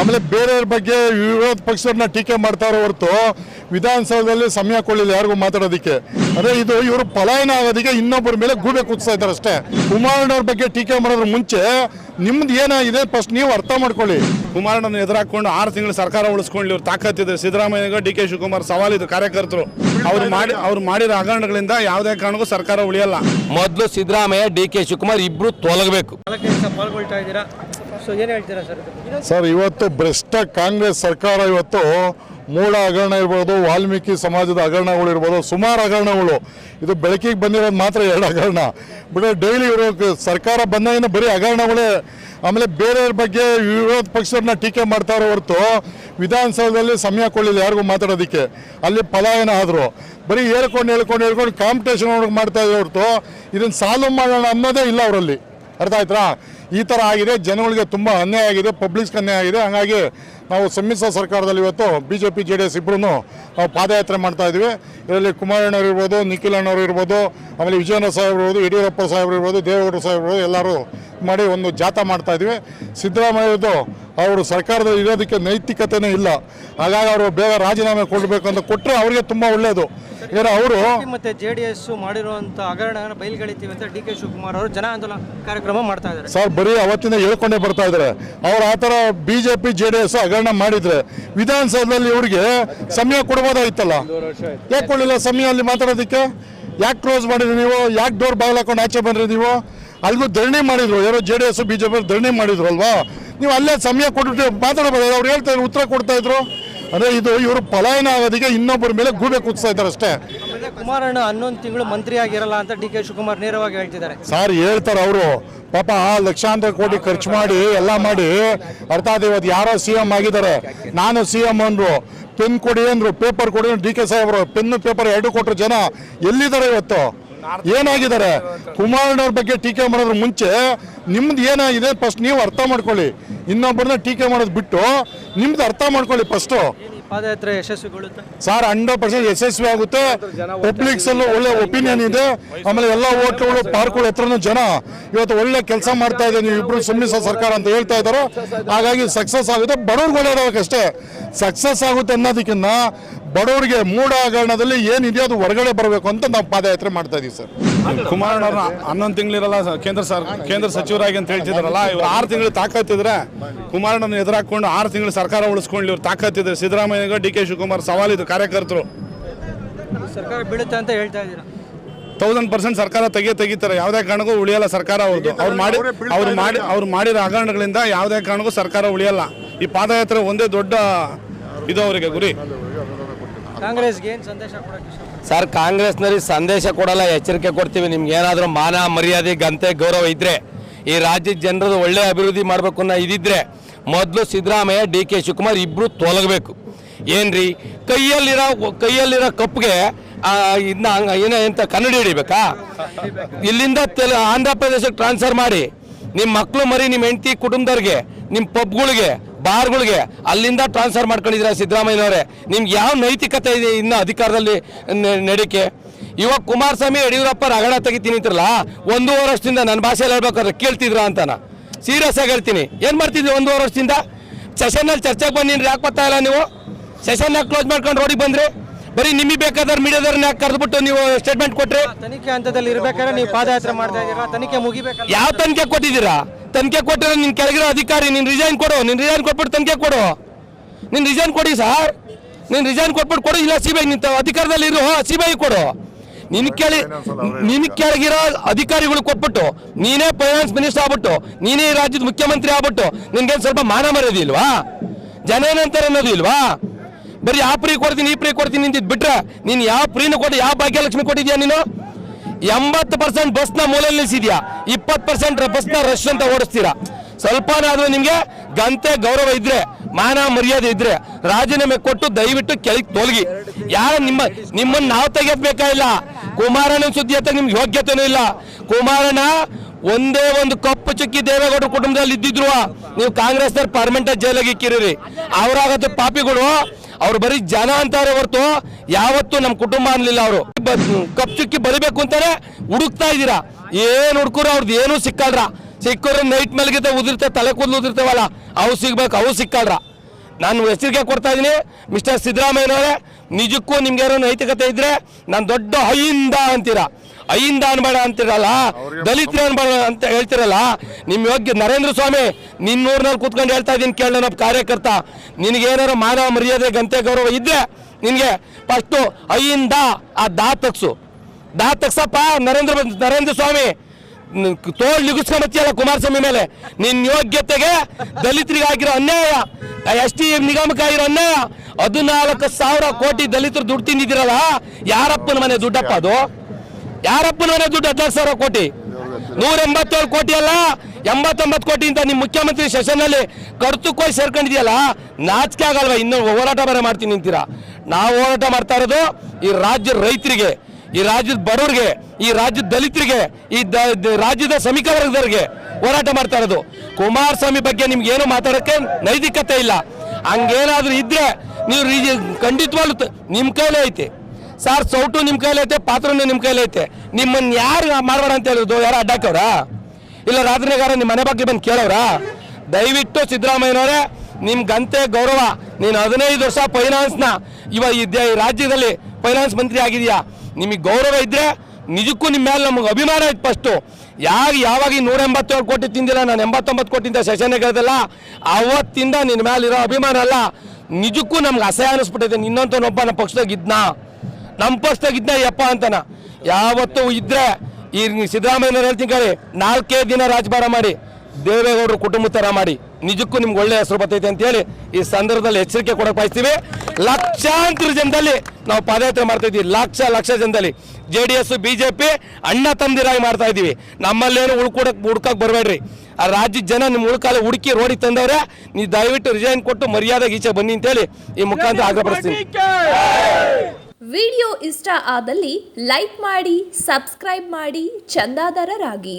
ಆಮೇಲೆ ಬೇರೆಯವ್ರ ಬಗ್ಗೆ ವಿರೋಧ ಪಕ್ಷದವ್ರನ್ನ ಟೀಕೆ ಮಾಡ್ತಾರೋ ಹೊರತು ವಿಧಾನಸೌಧದಲ್ಲಿ ಸಮಯ ಕೊಳ್ಳಿಲ್ಲ ಯಾರಿಗೂ ಮಾತಾಡೋದಕ್ಕೆ. ಅಂದರೆ ಇದು ಇವರು ಪಲಾಯನ ಆಗೋದಕ್ಕೆ ಇನ್ನೊಬ್ಬರ ಮೇಲೆ ಗೂಬೆ ಕೂತ್ತಾ ಇದ್ದಾರೆ ಅಷ್ಟೇ. ಕುಮಾರಣ್ಣವ್ರ ಬಗ್ಗೆ ಟೀಕೆ ಮಾಡೋದ್ರ ಮುಂಚೆ ನಿಮ್ದು ಏನಾಗಿದೆ? ಫಸ್ಟ್ ನೀವು ಅರ್ಥ ಮಾಡ್ಕೊಳ್ಳಿ. ಕುಮಾರಣ್ಣನ ಎದುರಾಕೊಂಡು ಆರು ತಿಂಗಳು ಸರ್ಕಾರ ಉಳಿಸ್ಕೊಂಡು ಇವ್ರು ತಾಕತ್ತಿದ್ರು ಸಿದ್ದರಾಮಯ್ಯಗ ಡಿ ಕೆ ಶಿವಕುಮಾರ್ ಸವಾಲಿದ್ರು ಕಾರ್ಯಕರ್ತರು. ಅವ್ರು ಮಾಡಿ ಅವ್ರು ಮಾಡಿರೋ ಹಗರಣಗಳಿಂದ ಯಾವುದೇ ಕಾರಣಕ್ಕೂ ಸರ್ಕಾರ ಉಳಿಯಲ್ಲ. ಮೊದಲು ಸಿದ್ದರಾಮಯ್ಯ ಡಿ ಕೆ ಶಿವಕುಮಾರ್ ಇಬ್ರು ತೊಲಗಬೇಕು. ಕೆಲಸ ಪಾಲ್ಗೊಳ್ತಾ ಇದ್ದೀರಾ? ಸರ್ ಇವತ್ತು ಭ್ರಷ್ಟ ಕಾಂಗ್ರೆಸ್ ಸರ್ಕಾರ ಇವತ್ತು ಮೂಲ ಹಗರಣ ಇರ್ಬೋದು, ವಾಲ್ಮೀಕಿ ಸಮಾಜದ ಹಗರಣಗಳು ಇರ್ಬೋದು, ಸುಮಾರು ಹಗರಣಗಳು. ಇದು ಬೆಳಕಿಗೆ ಬಂದಿರೋದು ಮಾತ್ರ ಎರಡು ಹಗರಣ. ಬಟ್ ಡೈಲಿ ಇರೋ ಸರ್ಕಾರ ಬಂದಾಗಿನ ಬರೀ ಹಗರಣಗಳೇ. ಆಮೇಲೆ ಬೇರೆಯವ್ರ ಬಗ್ಗೆ ವಿರೋಧ ಪಕ್ಷರನ್ನ ಟೀಕೆ ಮಾಡ್ತಾರೋ ಹೊರತು ವಿಧಾನಸೌಧದಲ್ಲಿ ಸಮಯ ಕೊಡಲಿಲ್ಲ ಯಾರಿಗೂ ಮಾತಾಡೋದಕ್ಕೆ. ಅಲ್ಲಿ ಪಲಾಯನ ಆದರು. ಬರೀ ಹೇಳ್ಕೊಂಡು ಹೇಳ್ಕೊಂಡು ಹೇಳ್ಕೊಂಡು ಕಾಂಪಿಟೇಷನ್ ಮಾಡ್ತಾ ಇದ್ದ ಹೊರತು ಇದನ್ನು ಸಾಲು ಮಾಡೋಣ ಅನ್ನೋದೇ ಇಲ್ಲ ಅವರಲ್ಲಿ. ಅರ್ಥ ಆಯ್ತಾ? ಈ ಥರ ಆಗಿದೆ. ಜನಗಳಿಗೆ ತುಂಬ ಅನ್ಯಾಯ ಆಗಿದೆ ಪಬ್ಲಿಕ್ಸ್ಗೆ ಅನ್ಯಾಯ ಆಗಿದೆ. ಹಾಗಾಗಿ ನಾವು ಸಮ್ಮಿಶ್ರ ಸರ್ಕಾರದಲ್ಲಿ ಇವತ್ತು B J P J D S ಇಬ್ಬರೂ ನಾವು ಪಾದಯಾತ್ರೆ ಮಾಡ್ತಾ ಇದ್ದೀವಿ ಇದರಲ್ಲಿ ಕುಮಾರಣ್ಣವ್ರು ಇರ್ಬೋದು, ನಿಖಿಲ್ ಅಣ್ಣವ್ರು ಇರ್ಬೋದು, ಆಮೇಲೆ ವಿಜಯೇಂದ್ರ ಸಾಹೇಬ್ರು ಇರ್ಬೋದು, ಯಡಿಯೂರಪ್ಪ ಸಾಹೇಬ್ರು ಇರ್ಬೋದು, ದೇವೇಗೌಡರು ಸಾಹೇಬ್ರು ಇರ್ಬೋದು ಎಲ್ಲರೂ ಮಾಡಿ ಒಂದು ಜಾಥಾ ಮಾಡ್ತಾ ಇದ್ವಿ. ಸಿದ್ದರಾಮಯ್ಯದು ಅವರು ಸರ್ಕಾರದ ಇರೋದಕ್ಕೆ ನೈತಿಕತೆನೇ ಇಲ್ಲ. ಹಾಗಾಗಿ ಅವರು ಬೇಗ ರಾಜೀನಾಮೆ ಕೊಡಬೇಕು ಅಂತ ಕೊಟ್ಟರೆ ಅವರಿಗೆ ತುಂಬ ಒಳ್ಳೆಯದು ಏನೋ ಅವರು ಮತ್ತೆ ಜೆ ಡಿ ಎಸ್ ಮಾಡಿರುವಂಥ ಹಗರಣ ಬಯಲ್ಗಳಿತೀವಿ ಅಂತ ಡಿ ಕೆ ಶಿವಕುಮಾರ್ ಅವರು ಜನ ಆಂದೋಲನ ಕಾರ್ಯಕ್ರಮ ಮಾಡ್ತಾ ಇದ್ದಾರೆ. ಸರ್ ಬರೀ ಅವತ್ತಿಂದ ಹೇಳ್ಕೊಂಡೇ ಬರ್ತಾ ಇದ್ದಾರೆ. ಅವ್ರು ಆ ಥರ B J P J D S ಹಗರಣ ಮಾಡಿದ್ರೆ ವಿಧಾನಸೌಧದಲ್ಲಿ ಇವ್ರಿಗೆ ಸಮಯ ಕೊಡ್ಬೋದಾಗಿತ್ತಲ್ಲ ಯಾಕೆ ಕೊಡಲಿಲ್ಲ? ಸಮಯ ಅಲ್ಲಿ ಮಾತಾಡೋದಕ್ಕೆ? ಯಾಕೆ ಕ್ಲೋಸ್ ಮಾಡಿದ್ರಿ ನೀವು? ಯಾಕೆ ಡೋರ್ ಬಾಗಿಲು ಹಾಕೊಂಡು ಆಚೆ ಬಂದ್ರಿ ನೀವು? ಅಲ್ಲಿಗೂ ಧರಣಿ ಮಾಡಿದ್ರು. ಯಾರೋ ಜೆ ಡಿ ಎಸ್ ಬಿಜೆಪಿ ಧರಣಿ ಮಾಡಿದ್ರು ಅಲ್ವಾ? ನೀವು ಅಲ್ಲೇ ಸಮಯ ಕೊಟ್ಟು ಮಾತಾಡಬಹುದು ಅವ್ರು ಹೇಳ್ತಾ ಇದ್ರು ಉತ್ತರ ಕೊಡ್ತಾ ಇದ್ರು. ಅಂದ್ರೆ ಇದು ಇವರು ಪಲಾಯನ ಆಗೋದಿಗೆ ಇನ್ನೊಬ್ಬರ ಮೇಲೆ ಗೂಬೆ ಕೂತ್ತಾ ಇದ್ದಾರೆ ಅಷ್ಟೇ. ಕುಮಾರಣ್ಣ ಹನ್ನೊಂದು ತಿಂಗಳು ಮಂತ್ರಿ ಆಗಿರಲ್ಲ ಅಂತ ಡಿ ಕೆ ಶಿವಕುಮಾರ್ ನೇರವಾಗಿ ಹೇಳ್ತಿದ್ದಾರೆ. ಸರ್ ಹೇಳ್ತಾರೆ ಅವರು. ಪಾಪ ಆ ಲಕ್ಷಾಂತರ ಕೋಟಿ ಖರ್ಚು ಮಾಡಿ ಎಲ್ಲ ಮಾಡಿ ಅರ್ಥಾತ್ ಇವತ್ತು ಯಾರೋ ಸಿ ಎಂ ಆಗಿದ್ದಾರೆ. ನಾನು ಸಿ ಎಂ ಅಂದ್ರು ಪೆನ್ ಕೊಡಿ ಅಂದ್ರು ಪೇಪರ್ ಕೊಡಿ ಡಿ ಕೆ ಸಾಹೇಬ್ರು ಪೆನ್ನು ಪೇಪರ್ ಎರಡು ಕೊಟ್ಟರು ಜನ ಎಲ್ಲಿದ್ದಾರೆ ಇವತ್ತು? ಏನಾಗಿದ್ದಾರೆ? ಕುಮಾರಣ್ಣವ್ರ ಬಗ್ಗೆ ಟೀಕೆ ಮಾಡೋದ್ರ ಮುಂಚೆ ನಿಮ್ದು ಏನಾಗಿದೆ? ಫಸ್ಟ್ ನೀವು ಅರ್ಥ ಮಾಡ್ಕೊಳ್ಳಿ. ಇನ್ನೊಬ್ಬರನ್ನ ಟೀಕೆ ಮಾಡೋದು ಬಿಟ್ಟು ನಿಮ್ದು ಅರ್ಥ ಮಾಡ್ಕೊಳ್ಳಿ ಫಸ್ಟು ಈ ಪಾದಯಾತ್ರೆ ಯಶಸ್ವಿಗೊಳ್ಳುತ್ತೆ? ಸರ್ ಹಂಡ್ರೆಡ್ ಪರ್ಸೆಂಟ್ ಯಶಸ್ವಿ ಆಗುತ್ತೆ. ಪಬ್ಲಿಕ್ಸ್ ಅಲ್ಲೂ ಒಳ್ಳೆ ಒಪಿನಿಯನ್ ಇದೆ. ಆಮೇಲೆ ಎಲ್ಲ ಹೋಟ್ಲುಗಳು ಪಾರ್ಕ್ಗಳು ಹತ್ರನೂ ಜನ. ಇವತ್ತು ಒಳ್ಳೆ ಕೆಲಸ ಮಾಡ್ತಾ ಇದೆ ನೀವು ಇಬ್ರು ಸಮ್ಮಿಶ್ರ ಸರ್ಕಾರ ಅಂತ ಹೇಳ್ತಾ ಇದ್ದಾರೆ. ಹಾಗಾಗಿ ಸಕ್ಸಸ್ ಆಗುತ್ತೆ. ಬಡವ್ರಿಗೆ ಒಳ್ಳೆಯದಾಗಷ್ಟೇ ಸಕ್ಸಸ್ ಆಗುತ್ತೆ ಅನ್ನೋದಕ್ಕಿಂತ ಬಡವರಿಗೆ ಮೂಡಾಗರಣದಲ್ಲಿ ಏನಿದೆಯೋ ಅದು ಹೊರಗಡೆ ಬರಬೇಕು ಅಂತ ನಾವು ಪಾದಯಾತ್ರೆ ಮಾಡ್ತಾ ಇದೀವಿ ಸರ್. ಕುಮಾರಣ್ಣವ್ರನ್ನ ಹನ್ನೊಂದು ತಿಂಗಳಿರಲ್ಲ ಕೇಂದ್ರ ಸರ್ ಕೇಂದ್ರ ಸಚಿವರಾಗಿ ಅಂತ ಹೇಳ್ತಿದ್ರಲ್ಲ ಇವ್ರು ಆರು ತಿಂಗಳು ತಾಕತ್ತಿದ್ರೆ ಕುಮಾರಣ್ಣನ ಎದುರಾಕೊಂಡು ಆರು ತಿಂಗಳು ಸರ್ಕಾರ ಉಳಿಸ್ಕೊಂಡು ಇವ್ರು ತಾಕತ್ತಿದ್ರೆ ಸಿದ್ದರಾಮಯ್ಯಗ ಡಿ ಕೆ ಶಿವಕುಮಾರ್ ಸವಾಲಿದ್ರು ಕಾರ್ಯಕರ್ತರು. ಸರ್ಕಾರ ಬೀಳುತ್ತೆ ಅಂತ ಹೇಳ್ತಾ ಇದ್ದೀರಾ? ತೌಸಂಡ್ ಪರ್ಸೆಂಟ್ ಸರ್ಕಾರ ತೆಗೆ ತೆಗಿತಾರೆ ಯಾವುದೇ ಕಾರಣಕ್ಕೂ ಉಳಿಯಲ್ಲ ಸರ್ಕಾರ ಅವ್ರದ್ದು ಅವ್ರು ಮಾಡಿ ಅವ್ರು ಮಾಡಿ ಅವ್ರು ಮಾಡಿರೋ ಹಗರಣಗಳಿಂದ ಯಾವುದೇ ಕಾರಣಕ್ಕೂ ಸರ್ಕಾರ ಉಳಿಯಲ್ಲ. ಈ ಪಾದಯಾತ್ರೆ ಒಂದೇ ದೊಡ್ಡ ಇದು ಅವರಿಗೆ ಗುರಿ. ಕಾಂಗ್ರೆಸ್ಗೆ ಸಂದೇಶ ಸರ್, ಕಾಂಗ್ರೆಸ್ನಲ್ಲಿ ಸಂದೇಶ ಕೊಡಲ್ಲ, ಎಚ್ಚರಿಕೆ ಕೊಡ್ತೀವಿ. ನಿಮ್ಗೆ ಏನಾದರೂ ಮಾನ, ಮರ್ಯಾದೆ ಗಂತೆ ಗೌರವ ಇದ್ರೆ, ಈ ರಾಜ್ಯದ ಜನರದ್ದು ಒಳ್ಳೆ ಅಭಿವೃದ್ಧಿ ಮಾಡಬೇಕು ಅನ್ನೋ ಇದಿದ್ರೆ, ಮೊದಲು ಸಿದ್ದರಾಮಯ್ಯ, ಡಿ ಕೆ ಶಿವಕುಮಾರ್ ಇಬ್ಬರು ತೊಲಗಬೇಕು. ಏನ್ರಿ? ಕೈಯಲ್ಲಿರೋ ಕೈಯಲ್ಲಿರೋ ಕಪ್ಗೆ ಇದನ್ನ ಏನೋ ಎಂತ ಕನ್ನಡಿ ಹಿಡಿಬೇಕಾ? ಇಲ್ಲಿಂದ ತೆಲ, ಆಂಧ್ರ ಪ್ರದೇಶಕ್ಕೆ ಟ್ರಾನ್ಸ್ಫರ್ ಮಾಡಿ ನಿಮ್ಮ ಮಕ್ಕಳು ಮರಿ ನಿಮ್ಮ ಹೆಂಡತಿ ಕುಟುಂಬದವ್ರಿಗೆ ನಿಮ್ಮ ಪಬ್ಗಳಿಗೆ, ಬಾರ್ಗಳಿಗೆ ಅಲ್ಲಿಂದ ಟ್ರಾನ್ಸ್ಫರ್ ಮಾಡ್ಕೊಂಡಿದ್ದೀರಾ ಸಿದ್ದರಾಮಯ್ಯನವರೇ? ನಿಮ್ಗೆ ಯಾವ ನೈತಿಕತೆ ಇದೆ ಇನ್ನು ಅಧಿಕಾರದಲ್ಲಿ ನಡಿಕೆ? ಇವಾಗ ಕುಮಾರಸ್ವಾಮಿ, ಯಡಿಯೂರಪ್ಪ ರಗಡ ತೆಗಿತೀನಿ ಅಂತಿರಲ್ಲ, ಒಂದೂವರೆ ವರ್ಷದಿಂದ ನನ್ನ ಭಾಷೆಯಲ್ಲಿ ಹೇಳ್ಬೇಕಾದ್ರೆ ಕೇಳ್ತಿದ್ರ ಅಂತಾನ? ಸೀರಿಯಸ್ ಆಗಿ ಹೇಳ್ತೀನಿ. ಏನು ಮಾಡ್ತಿದ್ವಿ ಒಂದೂವರೆ ವರ್ಷದಿಂದ? ಸೆಷನ್ನಲ್ಲಿ ಚರ್ಚೆಗೆ ಬಂದಿನ್ರಿ, ಯಾಕೆ ಬರ್ತಾ ಇಲ್ಲ ನೀವು? ಸೆಷನ್ನಾಗ ಕ್ಲೋಸ್ ಮಾಡ್ಕೊಂಡು ರೋಡಿಗೆ ಬಂದ್ರಿ? ಬರೀ ನಿಮಗೆ ಬೇಕಾದ್ರೆ ಮೀಡಿಯಾದವ್ರನ್ನ ಕರೆದ್ಬಿಟ್ಟು ನೀವು ಸ್ಟೇಟ್ಮೆಂಟ್ ಕೊಟ್ರಿ ತನಿಖೆ ಹಂತದಲ್ಲಿ ಇರಬೇಕಾದ್ರೆ ನೀವು ಪಾದಯಾತ್ರೆ ಮಾಡ್ತಾ ಇದ್ದೀರಾ? ತನಿಖೆ ಮುಗಿಬೇಕು ಯಾವ ತನಿಖೆ ಕೊಟ್ಟಿದ್ದೀರಾ? ತನಿಖೆ ಕೊಟ್ಟರೆ ನಿನ್ನ ಕೆಳಗಿರೋ ಅಧಿಕಾರಿ ನೀನು ರಿಸೈನ್ ಕೊಡು ನೀನು ರಿಸೈನ್ ಕೊಟ್ಬಿಟ್ಟು ತನಿಖೆ ಕೊಡು. ನೀನ್ ರಿಸೈನ್ ಕೊಡಿ ಸರ್. ನೀನು ರಿಸೈನ್ ಕೊಟ್ಬಿಟ್ಟು ಕೊಡು ಇಲ್ಲ ಸಿ ಬಿ ಐ ನಿಂತ ಅಧಿಕಾರದಲ್ಲಿ ಇರು ಸಿ ಬಿ ಐ ಕೊಡು. ನಿನ್ ಕೇಳಿ ನಿನ್ ಕೆಳಗಿರೋ ಅಧಿಕಾರಿಗಳು ಕೊಟ್ಬಿಟ್ಟು ನೀನೇ ಫೈನಾನ್ಸ್ ಮಿನಿಸ್ಟರ್ ಆಗ್ಬಿಟ್ಟು ನೀನೇ ಈ ರಾಜ್ಯದ ಮುಖ್ಯಮಂತ್ರಿ ಆಗ್ಬಿಟ್ಟು ನಿನ್ಗೆ ಸ್ವಲ್ಪ ಮಾನ ಮರ್ಯಾದೆ ಇಲ್ವಾ? ಜನ ಏನಂತಾರೆ ಅನ್ನೋದು ಇಲ್ವಾ? ಬರೀ ಆ ಪ್ರೀ ಕೊಡ್ತೀನಿ, ಈ ಪ್ರೀ ಕೊಡ್ತೀನಿ ನಿಂತಿದ್ ಬಿಟ್ರೆ ನೀನ್ ಯಾವ ಪ್ರೀನು ಕೊಟ್ಟು, ಯಾವ ಭಾಗ್ಯಲಕ್ಷ್ಮಿ ಕೊಟ್ಟಿದ್ಯಾ ನೀನು? ಎಂಬತ್ತು ಪರ್ಸೆಂಟ್ ಬಸ್ನ ಮೂಲೆಯಲ್ಲಿ ನಿಲ್ಲಿಸಿದ್ಯಾ ಇಪ್ಪತ್ತು ಪರ್ಸೆಂಟ್ ಬಸ್ನ ರಶ್ ಅಂತ ಓಡಿಸ್ತೀರಾ? ಸ್ವಲ್ಪನಾದರೂ ನಿಮ್ಗೆ ಗಂತೆ ಗೌರವ ಇದ್ರೆ, ಮಾನ ಮರ್ಯಾದೆ ಇದ್ರೆ ರಾಜೀನಾಮೆ ಕೊಟ್ಟು ದಯವಿಟ್ಟು ಕೆಳಗೆ ತೋಲ್ಗಿ. ಯಾರ ನಿಮ್ಮ, ನಿಮ್ಮನ್ನ ನಾವು ತೆಗೆಯಬೇಕಾಗಿಲ್ಲ ಕುಮಾರನ ಸುದ್ದಿ ಅಂತ ನಿಮ್ಗೆ ಯೋಗ್ಯತೆನೂ ಇಲ್ಲ. ಕುಮಾರನ ಒಂದೇ ಒಂದು ಕಪ್ಪು ಚುಕ್ಕಿ ದೇವೇಗೌಡರ ಕುಟುಂಬದಲ್ಲಿ ಇದ್ದಿದ್ರು ನೀವು ಕಾಂಗ್ರೆಸ್ನವ್ರು ಪರ್ಮನೆಂಟ್ ಜೈಲಾಗಿ ಇಕ್ಕಿರಿ ಅವರಾಗತ್ತೆ ಪಾಪಿಗಳು ಅವ್ರು ಬರೀ ಜನ ಅಂತಾರೆ ಹೊರತು ಯಾವತ್ತೂ ನಮ್ಮ ಕುಟುಂಬ ಅನ್ಲಿಲ್ಲ ಅವರು. ಕಪ್ ಚುಕ್ಕಿ ಬರಿಬೇಕು ಅಂತಾರೆ ಹುಡುಕ್ತಾ ಇದ್ದೀರಾ? ಏನ್ ಹುಡ್ಕೋರು ಅವ್ರದ್ದು ಏನೂ ಸಿಕ್ಕಲ್ರ? ಸಿಕ್ಕರು ನೈಟ್ ಮೇಲ್ಗಿದ್ದ ಉದಿರ್ತ, ತಲೆ ಕೂದಲು ಉದುರ್ತಾವಲ್ಲ, ಅವು ಸಿಗ್ಬೇಕು, ಅವು ಸಿಕ್ಕಲ್ರ? ನಾನು ಎಚ್ಚರಿಕೆ ಕೊಡ್ತಾ ಇದ್ದೀನಿ, ಮಿಸ್ಟರ್ ಸಿದ್ದರಾಮಯ್ಯನವರೇ, ನಿಜಕ್ಕೂ ನಿಮ್ಗೆ ಏನೋ ನೈತಿಕತೆ ಇದ್ರೆ ನಾನು ದೊಡ್ಡ ಹೈಯಿಂದ ಅಂತೀರಾ? ಅಹಿಂದ ಅನ್ಬೇಡ ಅಂತಿರಲ್ಲ ದಲಿತರ ಅನ್ಬೇಡ ಅಂತ ಹೇಳ್ತಿರಲ್ಲ ನಿಮ್ಮ ಯೋಗ್ಯ ನರೇಂದ್ರ ಸ್ವಾಮಿ ನಿನ್ನೂರ್ನಲ್ಲಿ ಕೂತ್ಕೊಂಡು ಹೇಳ್ತಾ ಇದ್ದೀನಿ ಕೇಳ ಕಾರ್ಯಕರ್ತ. ನಿನಗೇನಾರು ಮಾನವ ಮರ್ಯಾದೆ ಗಂತೆ ಗೌರವ ಇದ್ರೆ ನಿನಗೆ ಫಸ್ಟು ಅಹಿಂದ ಆ ದಾ ತಗ್ಸು. ದಾ ತಗ್ಸಪ್ಪ ನರೇಂದ್ರ ನರೇಂದ್ರ ಸ್ವಾಮಿ ತೋಳ್ ನಿಗಿಸ್ಕೊಂಬತ್ತಿಯಲ್ಲ ಕುಮಾರಸ್ವಾಮಿ ಮೇಲೆ. ನಿನ್ನ ಯೋಗ್ಯತೆಗೆ ದಲಿತರಿಗೆ ಆಗಿರೋ ಅನ್ಯಾಯ ಎಸ್ ಟಿ ನಿಗಮಕ್ಕೆ ಆಗಿರೋ ಅನ್ಯಾಯ ಹದಿನಾಲ್ಕು ಸಾವಿರ ಕೋಟಿ ದಲಿತರು ದುಡ್ಡು ತಿಂದಿದ್ದೀರಲ್ಲ ಯಾರಪ್ಪನ ಮನೆ ದುಡ್ಡಪ್ಪ ಅದು? ಯಾರಪ್ಪನ ಮನೆ ದುಡ್ಡು ಹದಿನಾರು ಸಾವಿರ ಕೋಟಿ? ನೂರ ಎಂಬತ್ತೇಳು ಕೋಟಿ ಅಲ್ಲ, ಎಂಬತ್ತೊಂಬತ್ತು ಕೋಟಿ ಅಂತ ನಿಮ್ಮ ಮುಖ್ಯಮಂತ್ರಿ ಸೆಷನ್ನಲ್ಲಿ ಕರ್ತುಕೋಯ್ ಸೇರ್ಕೊಂಡಿದೆಯಲ್ಲ, ನಾಚಿಕೆ ಆಗಲ್ವಾ? ಇನ್ನೂ ಹೋರಾಟ ಬೇರೆ ಮಾಡ್ತೀನಿ ನಿಂತೀರಾ ನಾವು ಹೋರಾಟ ಮಾಡ್ತಾ ಇರೋದು ಈ ರಾಜ್ಯ ರೈತರಿಗೆ, ಈ ರಾಜ್ಯದ ಬಡವರಿಗೆ, ಈ ರಾಜ್ಯದ ದಲಿತರಿಗೆ, ಈ ರಾಜ್ಯದ ಸಮೀಕ ವರ್ಗದವರಿಗೆ ಹೋರಾಟ ಮಾಡ್ತಾ ಇರೋದು. ಕುಮಾರಸ್ವಾಮಿ ಬಗ್ಗೆ ನಿಮ್ಗೆ ಏನು ಮಾತಾಡೋಕ್ಕೆ ನೈತಿಕತೆ ಇಲ್ಲ. ಹಂಗೇನಾದ್ರೂ ಇದ್ರೆ ನೀವು ಖಂಡಿತವಾಗ್ಲೂ ನಿಮ್ಮ ಕೈಲೇ ಐತೆ. ಸರ್ ಸೌಟು ನಿಮ್ಮ ಕೈಲಿ ಐತೆ, ಪಾತ್ರನೂ ನಿಮ್ಮ ಐತೆ. ನಿಮ್ಮನ್ನ ಯಾರು ಮಾಡಬೇಡ ಅಂತ ಹೇಳಿದ್ರು ಯಾರು ಅಡ್ಡಾಕವ್ರ ಇಲ್ಲ ರಾತ್ರಿಗಾರ ನಿಮ್ಮ ಮನೆ ಬಗ್ಗೆ ಬಂದು ಕೇಳೋರ ದಯವಿಟ್ಟು ಸಿದ್ದರಾಮಯ್ಯನವರೇ, ನಿಮ್ ಗಂತೆ ಗೌರವ, ನೀನು ಹದಿನೈದು ವರ್ಷ ಫೈನಾನ್ಸ್ನ, ಇವ ಈ ರಾಜ್ಯದಲ್ಲಿ ಫೈನಾನ್ಸ್ ಮಂತ್ರಿ ಆಗಿದೆಯಾ? ನಿಮಗೆ ಗೌರವ ಇದ್ರೆ ನಿಜಕ್ಕೂ ನಿಮ್ಮ ಮೇಲೆ ನಮಗೆ ಅಭಿಮಾನ ಇತ್ತು ಫಸ್ಟು. ಯಾರು ಯಾವಾಗ ನೂರ ಎಂಬತ್ತೇಳು ಕೋಟಿ ತಿಂದಿಲ್ಲ, ನಾನು ಎಂಬತ್ತೊಂಬತ್ತು ಕೋಟಿಯಿಂದ ಸೆಷನ್ ಗೆದ್ದಲ್ಲ. ಅವತ್ತಿಂದ ನಿನ್ನ ಇರೋ ಅಭಿಮಾನ ಅಲ್ಲ. ನಿಜಕ್ಕೂ ನಮ್ಗೆ ಅಸಹ್ಯ ಅನಿಸ್ಬಿಟ್ಟೈತೆ ಒಬ್ಬ ನಮ್ಮ ಪಕ್ಷದಾಗ ಇದ್ನಾ. ನಮ್ಮ ಪಕ್ಷದಾಗ ಇದ್ನ ಯಪ್ಪ ಅಂತನ. ಯಾವತ್ತೂ ಇದ್ರೆ ಈ ಸಿದ್ದರಾಮಯ್ಯನವ್ರು ಹೇಳ್ತೀನಿ ನಾಲ್ಕೇ ದಿನ ರಾಜಭಾರ ಮಾಡಿ, ದೇವೇಗೌಡರು ಕುಟುಂಬ ಥರ ಮಾಡಿ, ನಿಜಕ್ಕೂ ನಿಮ್ಗೆ ಒಳ್ಳೆ ಹೆಸರು ಬರ್ತೈತೆ ಅಂತೇಳಿ ಈ ಸಂದರ್ಭದಲ್ಲಿ ಎಚ್ಚರಿಕೆ ಕೊಡಕ್ಕೆ ಬಯಸ್ತೀವಿ. ಲಕ್ಷಾಂತರ ಜನದಲ್ಲಿ ನಾವು ಪಾದಯಾತ್ರೆ ಮಾಡ್ತಾ ಇದ್ದೀವಿ. ಲಕ್ಷ ಲಕ್ಷ ಜನದಲ್ಲಿ. ಜೆ ಡಿ ಎಸ್ ಬಿಜೆಪಿ ಅಣ್ಣ ತಮ್ಮದಿರಾಗಿ ಮಾಡ್ತಾ ಇದ್ದೀವಿ. ನಮ್ಮಲ್ಲೇನು ಉಳ್ಕೊಡಕ್ಕೆ ಹುಡ್ಕಕ್ಕೆ ಬರಬೇಡ್ರಿ. ಆ ರಾಜ್ಯದ ಜನ ನಿಮ್ಮ ಉಳ್ಕಾಲ ಹುಡುಕಿ ರೋಡಿಗೆ ತಂದವ್ರೆ, ನೀವು ದಯವಿಟ್ಟು ರಿಸೈನ್ ಕೊಟ್ಟು ಮರ್ಯಾದೆಗೆ ಈಚೆ ಬನ್ನಿ ಅಂತೇಳಿ ಈ ಮುಖಾಂತರ ಆಗ್ರಹಪಡಿಸ್ತೀನಿ ವಿಡಿಯೋ ಇಷ್ಟ ಆದಲ್ಲಿ ಲೈಕ್ ಮಾಡಿ ಸಬ್ಸ್ಕ್ರೈಬ್ ಮಾಡಿ ಚಂದಾದಾರರಾಗಿ.